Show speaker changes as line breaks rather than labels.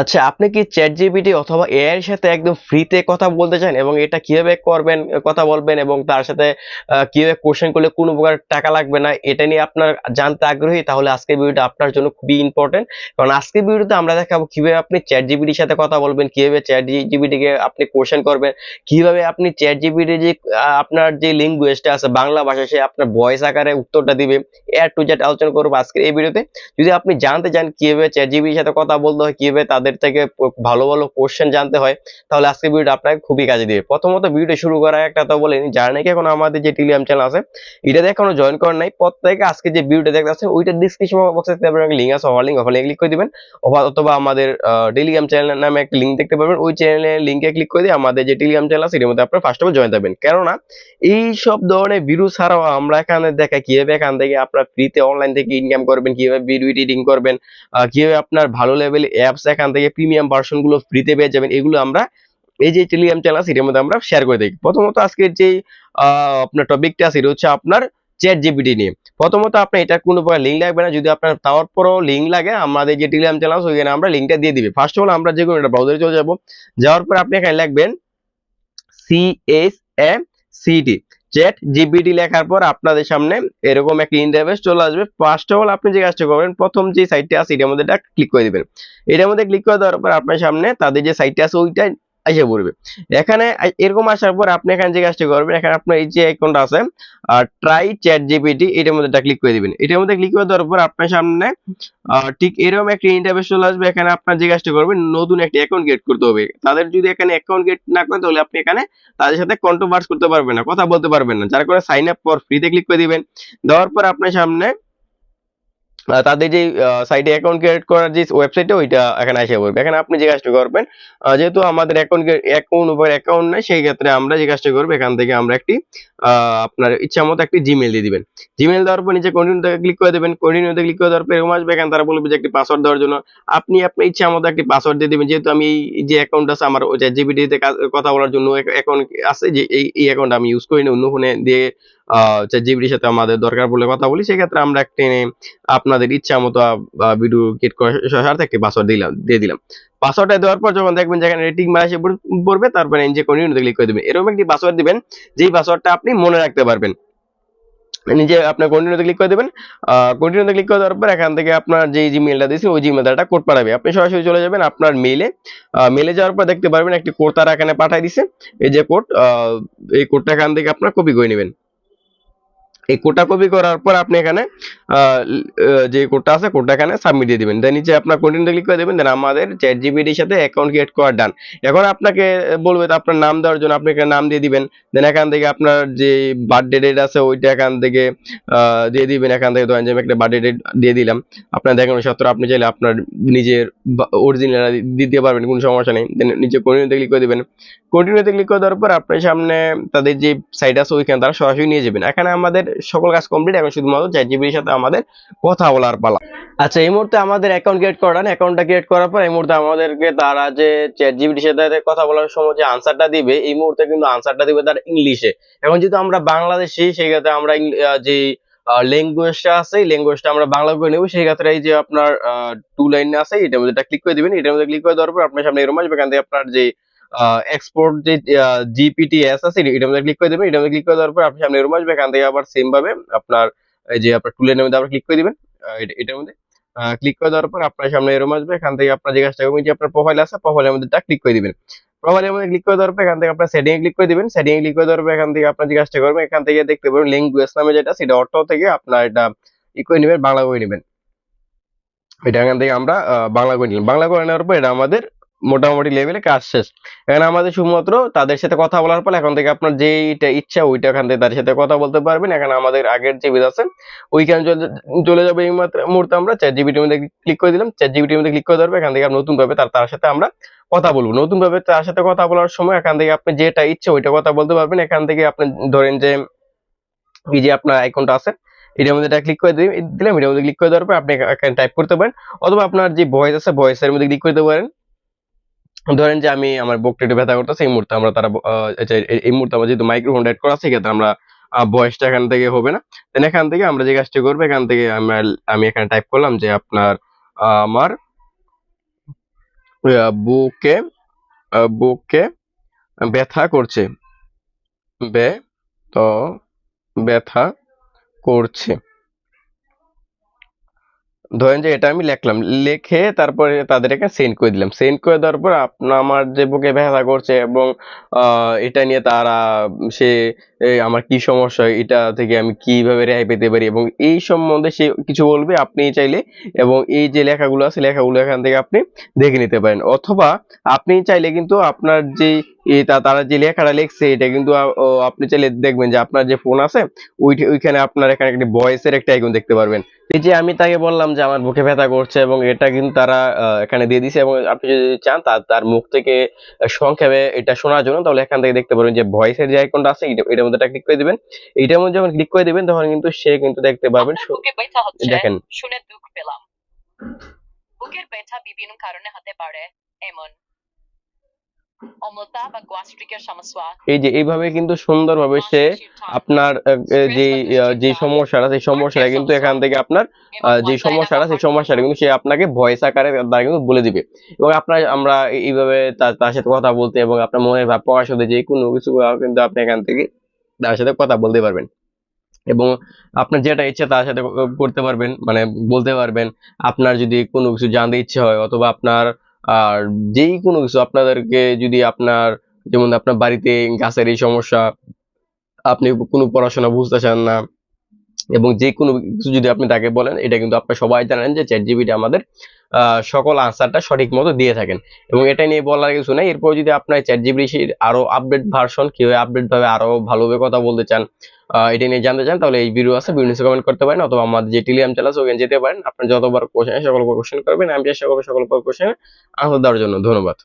আচ্ছা আপনি কি চ্যাট জিপিটি অথবা এআই সাথে একদম ফ্রিতে কথা বলতে চান এবং এটা কীভাবে করবেন, কথা বলবেন এবং তার সাথে কীভাবে কোশ্চেন করলে কোনো প্রকার টাকা লাগবে না, এটা নিয়ে আপনার জানতে আগ্রহী, তাহলে আজকের ভিডিওটা আপনার জন্য খুবই ইম্পর্টেন্ট কারণ আজকের ভিডিওতে আমরা দেখাবো কীভাবে আপনি চ্যাট জিপিটির সাথে কথা বলবেন, কীভাবে চ্যাট জিপিটি কে আপনি কোশ্চেন করবেন, কীভাবে আপনি চ্যাট জিপিটি যে আপনার যে ল্যাঙ্গুয়েজটা আছে, বাংলা ভাষা, সে আপনার ভয়েস আকারে উত্তরটা দিবে এর টু জেড আলোচনা করব আজকের এই ভিডিওতে যদি আপনি জানতে চান কীভাবে চ্যাট জিপিটির সাথে কথা বলতে হয়, কীভাবে তাদের থেকে ভালো ভালো কোশ্চেন জানতে হয়, তাহলে আজকের ভিডিওটা আপনাকে খুবই কাজে দিবে। প্রথমত ভিডিও শুরু করার একটা তো বলে নিই, যারা নাকি এখন আমাদের যে টেলিগ্রাম চ্যানেল আছে, এটাতে এখনও জয়েন করেন নাই, প্রত্যেকে আজকে যে ভিডিওটা দেখতে আছেন ওইটা ডিসক্রিপশন বক্সে লিঙ্ক আছে ওভার লিঙ্ক ওভার ক্লিক করে দিবেন অথবা- আমাদের টেলিগ্রাম চ্যানেল নামে একটা লিঙ্ক দেখতে পাবেন ওই চ্যানেলের লিঙ্কে ক্লিক করে দিয়ে আমাদের যে টেলিগ্রাম চ্যানেল আছে এর মধ্যে আপনার ফার্স্ট অফ অল জয়েন থাকবেন। কেননা এই সব ধরনের ভিডিও ছাড়াও আমরা এখানে দেখা, কীভাবে এখান থেকে আপনার ফ্রিতে অনলাইন থেকে ইনকাম করবেন, কীভাবে ভিডিও এডিটিং করবেন কীভাবে আপনার ভালো লেভেল অ্যাপস এখান থেকে প্রিমিয়াম ভার্সনগুলো ফ্রিতে পেয়ে যাবেন। এগুলো আমরা এই যে টেলিগ্রাম চ্যানেল আছে, এটার মধ্যে আমরা শেয়ার করে থাকি। প্রথমত আজকের যে আপনার টপিকটা আছে, এটা হচ্ছে আপনার চ্যাট জিপিটি নিয়ে। প্রথমত আপনার এটা কোনো প্রকার লিঙ্ক লাগবে না। যদি আপনার তারপরও লিঙ্ক লাগে, আমাদের যে টেলিগ্রাম চ্যানেল আছে, ওইখানে আমরা লিঙ্কটা দিয়ে দিবে। ফার্স্ট অফ অল আমরা যে কোনো একটা ব্রাউজারে চলে যাব। যাওয়ার পর আপনি এখানে লিখবেন C S M city chat GPT লেখার পর আপনাদের সামনে এরকম একটা ইন্টারফেস চলে আসবে। ফার্স্ট অফ অল আপনি যে কাজটা করবেন, প্রথম যে সাইটটা আছে, এটার মধ্যে ক্লিক করে দেবেন। এটার মধ্যে ক্লিক করে দেওয়ার পর আপনার সামনে তাদের যে সাইটটা আছে ওইটা এসে পড়বে। এখানে এরকম আসার পর আপনি এখানে যে কাজটা করবেন, এখানে আপনার এই যে আইকনটা আছে ট্রাই চ্যাট জিপিটি এটার মধ্যে ক্লিক করে দিবেন। এটার মধ্যে ক্লিক করে দেওয়ার পর আপনার সামনে ঠিক এরকম একটা ইন্টারফেস চলে আসবে। এখানে আপনার যে কাজটা করবেন, নতুন একটা অ্যাকাউন্ট ক্রিয়েট করতে হবে। তাদের যদি এখানে অ্যাকাউন্ট ক্রিয়েট না করেন, তাহলে আপনি এখানে তাদের সাথে কন্ট্রোভার্স করতে পারবেন না, কথা বলতে পারবেন না। যার করে সাইন আপ ফর ফ্রিতে ক্লিক করে দিবেন। দেওয়ার পর আপনার সামনে তাদের যে সাইটে অ্যাকাউন্ট ক্রিয়েট করার যে ওয়েবসাইটটা ওইটা এখানে এসে পড়বে। এখানে আপনি যে কাজটা করবেন যেহেতু আমাদের অ্যাকাউন্ট অ্যাকাউন্ট উপর অ্যাকাউন্ট নেই, সেই ক্ষেত্রে আমরা যে কাজটা করব, এখান থেকে আমরা একটি আপনার ইচ্ছা মতো একটি জিমেল দিয়ে দিবেন। জিমেল দেওয়ার পর নিচে কন্টিনিউতে ক্লিক করে দেবেন। কন্টিনিউতে ক্লিক করে দেওয়ার পর এরকম আসবে, এখানে তারা বলবে যে একটি পাসওয়ার্ড দেওয়ার জন্য। আপনি আপনার ইচ্ছা মতো একটি পাসওয়ার্ড দিয়ে দিবেন। যেহেতু আমি এই যে অ্যাকাউন্ট আছে আমার, ওই জিবিটি তে কথা বলার জন্য অ্যাকাউন্ট আছে যে এই এই অ্যাকাউন্ট আমি ইউজ করি না অন্য ফোনে দিয়ে জিবিটির সাথে আমাদের দরকার বলে কথা বলি, সেক্ষেত্রে আমরা একটি আপনাদের ইচ্ছা মতো ভিডিও ক্রিয়েট করার একটি পাসওয়ার্ড দিলাম, দিয়ে দিলাম। পাসওয়ার্ডটা দেওয়ার পর যখন দেখবেন যেখানে রেটিং মারা এসে পড়বে, তারপরে যে কন্টিনিউতে ক্লিক করে দিবেন। এরকম একটি পাসওয়ার্ড দিবেন, যেই পাসওয়ার্ডটা আপনি মনে রাখতে পারবেন। নিজে আপনার কন্টিনিউতে ক্লিক করে দেবেন কন্টিনিউতে ক্লিক করে দেওয়ার পর এখান থেকে আপনার যে জিমেলটা দিয়েছে, ওই জিমেলটা কোড পাঠাবে। আপনি সরাসরি চলে যাবেন আপনার মেইলে মেলে যাওয়ার পর দেখতে পারবেন একটি কোড তারা এখানে পাঠিয়ে দিছে। এই যে কোড এই কোডটা এখান থেকে আপনার কপি করে নেবেন। এই কোটা কপি করার পর আপনি এখানে যে কোডটা আছে কোডটা এখানে সাবমিট দিয়ে দিবেন। দেন নিচে আপনার কন্টিনিউতে ক্লিক করে দেবেন দেন আমাদের চ্যাট জিপিটির সাথে অ্যাকাউন্ট ক্রিয়েট করা ডান এখন আপনাকে বলবে আপনার নাম দেওয়ার জন্য আপনি এখানে নাম দিয়ে দিবেন। দেন এখান থেকে আপনার যে বার্থডে ডেট আছে ওইটা এখান থেকে দিয়ে দিবেন। এখান থেকে ধরেন যে আমি একটা বার্থডে ডেট দিয়ে দিলাম। আপনার দেখেন সত্তর আপনি চাইলে আপনার নিজের অরিজিনাল দিতে পারবেন, কোনো সমস্যা নেই। দেন নিচে কন্টিনিউতে ক্লিক করে দিবেন। কন্টিনিউতে ক্লিক করে দেওয়ার পর আপনার সামনে তাদের যে সাইট আছে ওইখানে তারা সরাসরি নিয়ে যাবেন। এখানে আমাদের সকল কাজ কমপ্লিট এখন শুধুমাত্র চ্যাট জিপিটির সাথে আমাদের কথা বলার পালা। আচ্ছা এই মুহূর্তে আমাদের অ্যাকাউন্ট ক্রিয়েট করান অ্যাকাউন্টটা ক্রিয়েট করার পর এই মুহূর্তে আমাদেরকে তারা যে চ্যাট জিপিটির সাথে কথা বলার সময় যে আনসারটা দিবে, এই মুহূর্তে কিন্তু আনসারটা দিবে তার ইংলিশে এখন যেহেতু আমরা বাংলাদেশি, সেই ক্ষেত্রে আমরা যে ল্যাঙ্গুয়েজটা আছে ল্যাঙ্গুয়েজটা আমরা বাংলা করে নেব, সেই ক্ষেত্রে এই যে আপনার টু লাইন আছে, এটার মধ্যে ক্লিক করে দিবেন, এটার মধ্যে ক্লিক করে দেওয়ার পর আপনার সামনে এরকম আসবে, এখান থেকে আপনার যে এক্সপোর্ট যে জিপিটিএস আছে এটার মধ্যে ক্লিক করে দিবেন এটার মধ্যে ক্লিক করে দেওয়ার পর আপনার সামনে এরকম আসবে, এখান থেকে আবার সেম ভাবে আপনার এই যে আপনার টুলের মধ্যে আবার ক্লিক করে দিবেন এটা- এটার মধ্যে ক্লিক করে দেওয়ার পর আপনার সামনে এরকম আসবে, এখান থেকে আপনার যে কাজটা করবেন, যে আপনার প্রোফাইল আছে প্রোফাইলের মধ্যে ক্লিক করে দিবেন। প্রোফাইলের মধ্যে ক্লিক করে দেওয়ার পর এখান থেকে আপনার সেটিং এ ক্লিক করে দিবেন সেটিং এ ক্লিক করে দেওয়ার পর এখান থেকে আপনার যে কাজটা করবেন, এখান থেকে দেখতে পাবেন ল্যাঙ্গুয়েজ নামে যেটা সেটা অটো থেকে আপনার এটা ই করে নেবেন, বাংলা করে নেবেন। এটা এখান থেকে আমরা বাংলা করে নিলাম। বাংলা করে নেওয়ার পর এটা আমাদের মোটামুটি লেভেলে কাজ শেষ। এখানে আমাদের শুধুমাত্র তাদের সাথে কথা বলার পর এখন থেকে আপনার যেইটা ইচ্ছা ওইটা এখান থেকে তাদের সাথে কথা বলতে পারবেন। এখানে আমাদের আগের যে বিদ আছে, ওইখানে চলে- যাবে এই মুহূর্তে আমরা চ্যাট জিবিটির মধ্যে ক্লিক করে দিলাম। চ্যাট জিবিটির মধ্যে ক্লিক করে দেওয়ার এখান থেকে নতুন ভাবে তার তার সাথে আমরা কথা বলব। নতুন ভাবে তার সাথে কথা বলার সময় এখান থেকে আপনি যেটা ইচ্ছে ওইটা কথা বলতে পারবেন। এখান থেকে আপনি ধরেন যে এই যে আপনার আইকনটা আছে, এটার মধ্যে এটা ক্লিক করে দিলাম। এটার মধ্যে ক্লিক করে দেওয়ার পর আপনি এখানে টাইপ করতে পারেন। অথবা আপনার যে ভয়েস আছে ভয়েসের মধ্যে ক্লিক করতে পারেন। ধরেন যে আমি আমার বুকটা একটু ব্যথা করতেছে, এই মুহূর্তে আমরা তারা এই- মুহূর্তে আমার যেহেতু মাইক্রোফোন অ্যাড করা আছে সেক্ষেত্রে আমরা ভয়েসটা এখান থেকে হবে না। দেন এখান থেকে আমরা যে কাজটি করব, এখান থেকে আমরা, আমি এখানে টাইপ করলাম যে আপনার আমার বুকে বুকে ব্যথা করছে। তো ব্যথা করছে। ধরেন যে এটা আমি লিখলাম, লিখে তারপরে তাদেরকে সেন্ড করে দিলাম। সেন্ড করে দেওয়ার পর আপনার আমার যে বুকে ব্যথা করছে এবং এটা নিয়ে তারা, সে আমার কি সমস্যা, এটা থেকে আমি কীভাবে রেহাই পেতে পারি এবং এই সম্বন্ধে সে কিছু বলবে আপনি চাইলে এবং এই যে লেখাগুলো আছে, লেখাগুলো এখান থেকে আপনি দেখে নিতে পারেন। অথবা আপনি চাইলে কিন্তু আপনার যে তা- তারা যে লেখাটা লিখছে এটা কিন্তু আপনি চাইলে দেখবেন যে আপনার যে ফোন আছে ওইখানে আপনার এখানে একটি ভয়েসের একটা আইকন দেখতে পারবেন। এই যে আমি তাকে বললাম যে আমার বুকে ব্যথা করছে এবং এটা কিন্তু তারা এখানে দিয়ে দিছে এবং আপনি যদি চান তার তার মুখ থেকে সংক্ষেপে এটা শোনার জন্য তাহলে এখান থেকে দেখতে পারবেন যে ভয়েসের যে আইকনটা আছে এটার মধ্যে ক্লিক করে দিবেন। এইটার মধ্যে যখন ক্লিক করে দিবেন তখন কিন্তু সে কিন্তু দেখতে পারবেন দেখেন।
শুনে দুঃখ পেলাম। বুকের ব্যথা বিভিন্ন কারণে হতে পারে এমন অম্লতা বা গ্যাস্ট্রিকের সমস্যা
এই যে এইভাবে কিন্তু সুন্দরভাবে সে আপনার যে যে সমস্যাটা সেই সমস্যাটা কিন্তু এখান থেকে আপনার যে সমস্যাটা সেই সমস্যাটা কিন্তু সে আপনাকে ভয়েস আকারে দ্বারা কিন্তু বলে দিবে। এবং আপনার আমরা এইভাবে তার তার সাথে কথা বলতে এবং আপনার মনের ভাব প্রকাশ হতে যে কোনো কিছু কিন্তু আপনি এখান থেকে তার সাথে কথা বলতে পারবেন। এবং আপনার যেটা ইচ্ছা তার সাথে করতে পারবেন মানে বলতে পারবেন। আপনার যদি কোনো কিছু জানতে ইচ্ছে হয় অথবা আপনার আর যেই কোনো কিছু আপনাদেরকে যদি আপনার, যেমন আপনার বাড়িতে গাছের এই সমস্যা, আপনি কোনো পড়াশোনা বুঝতে চান না এবং যে কোনো কিছু যদি আপনি তাকে বলেন, এটা কিন্তু আপনার সবাই জানেন যে চ্যাট জিবিটি আমাদের সকল আনসারটা সঠিক মতো দিয়ে থাকেন। এবং এটা নিয়ে বলার কিছু নাই। এরপর যদি আপনার চ্যাট জিবিসির আরও আপডেট ভার্সন কীভাবে আপডেট ভাবে আরও ভালোভাবে কথা বলতে চান এটা নিয়ে জানতে চান, তাহলে এই ভিডিও আছে। ভিডিও কমেন্ট করতে পারেন অথবা আমাদের যে টেলিগ্রাম চ্যানেল আছে, ওখানে যেতে পারেন। আপনার যতবার কোশ্চেন সকল কোশ্চেন করবেন। আমি চেষ্টা করব সকল কোশ্চেন আনসার দেওয়ার জন্য। ধন্যবাদ।